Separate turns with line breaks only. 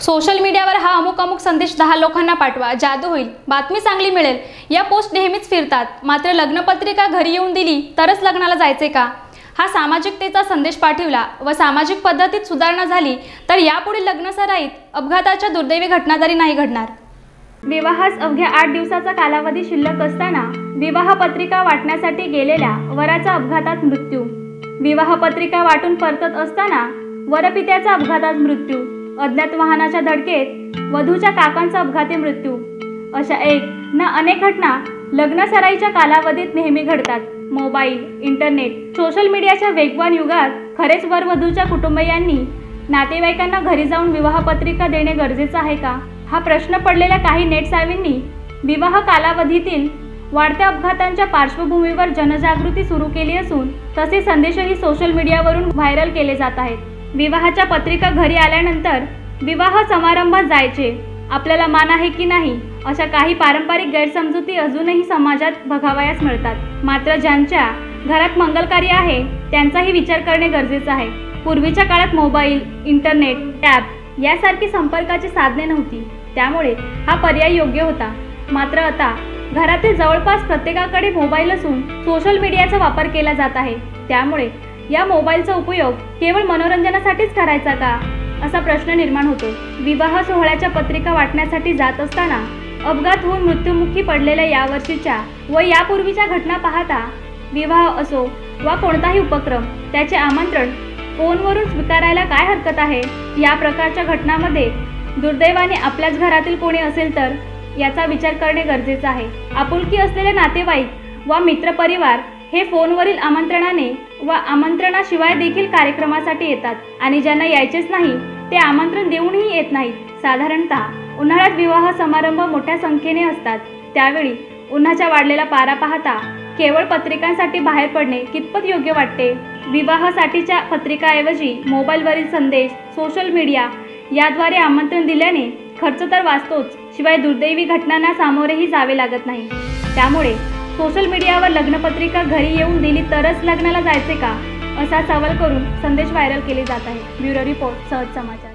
Social मीडियावर हा अमुक अमुक संदेश दहा लोकांना पाठवा जादू होईल बातमी चांगली मिळेल या पोस्ट नेहमीच फिरतात. मात्र लग्नपत्रिका घरी येऊन दिली तरच लग्नाला जायचे का? हा सामाजिकतेचा संदेश पाठवला व सामाजिक पद्धतीत सुधारणा झाली तर यापुढील लग्नसराईत अपघाताच्या दुर्दैवी घटना जरी नाही घडणार. विवाहास अवघ्या आठ दिवसाचा कालावधी शिल्लक असताना विवाह पत्रिका वाटण्यासाठी गेलेल्या वराचा अपघातात मृत्यू. विवाह पत्रिका वाटून परतत असताना वरपित्याचा अपघातात मृत्यू. अज्ञात वाहनाच्या धडकेत वधूच्या काकांचा अपघाती मृत्यू. अशा एक ना अनेक घटना लग्नसराईच्या कालावधीत नेहमी घडतात. मोबाईल इंटरनेट सोशल मीडियाच्या वेगवान युगात खरेच वरवधूच्या कुटुंबियांनी नातेवाईकांना घरी जाऊन विवाहपत्रिका देणे गरजेचं आहे का? हा प्रश्न पडलेल्या काही नेटसावींनी विवाह कालावधीतील वाढत्या अपघातांच्या पार्श्वभूमीवर जनजागृती सुरू केली असून तसे संदेशही सोशल मीडियावरून व्हायरल केले जात आहेत. विवाहाच्या पत्रिका घरी आल्यानंतर विवाह समारंभात जायचे. आपल्याला मान आहे की नाही अशा काही पारंपरिक गैरसमजुती अजूनही समाजात बघावयास मिळतात. मात्र ज्यांच्या घरात मंगलकारी आहे त्यांचाही विचार करणे गरजेचं आहे. पूर्वीच्या काळात मोबाईल इंटरनेट टॅब यासारखी संपर्काची साधने नव्हती. त्यामुळे हा पर्याय योग्य होता. मात्र आता घरातील जवळपास प्रत्येकाकडे मोबाईल असून सोशल मीडियाचा वापर केला जात आहे. त्यामुळे या मोबाईलचा उपयोग केवळ मनोरंजनासाठीच करायचा का? असा प्रश्न निर्माण होतो. विवाह सोहळ्याच्या पत्रिका वाटण्यासाठी जात असताना अपघात होऊन मृत्युमुखी पडलेल्या यावर्षीच्या व यापूर्वीच्या घटना पाहता विवाह असो वा कोणताही उपक्रम त्याचे आमंत्रण फोनवरून स्वीकारायला काय हरकत आहे? या प्रकारच्या घटनामध्ये दुर्दैवाने आपल्याच घरातील कोणी असेल तर याचा विचार करणे गरजेचं आहे. आपुलकी असलेले नातेवाईक वा मित्रपरिवार हे फोनवरील आमंत्रणाने व आमंत्रणाशिवाय देखील कार्यक्रमासाठी येतात. आणि ज्यांना यायचेच नाही ते आमंत्रण देऊनही येत नाहीत. साधारणतः उन्हाळ्यात विवाह समारंभ मोठ्या संख्येने असतात. त्यावेळी उन्हाच्या वाढलेला पारा पाहता केवळ पत्रिकांसाठी बाहेर पडणे कितपत योग्य वाटते? विवाहासाठीच्या पत्रिकाऐवजी मोबाईलवरील संदेश सोशल मीडिया याद्वारे आमंत्रण दिल्याने खर्च तर वाचतोच. शिवाय दुर्दैवी घटनांना सामोरेही जावे लागत नाही. त्यामुळे सोशल मीडियावर लग्नपत्रिका घरी येऊन दिली तरच लग्नाला जायचे का? असा सवाल करून संदेश व्हायरल केले जात आहे. ब्युरो रिपोर्ट सहज समाचार.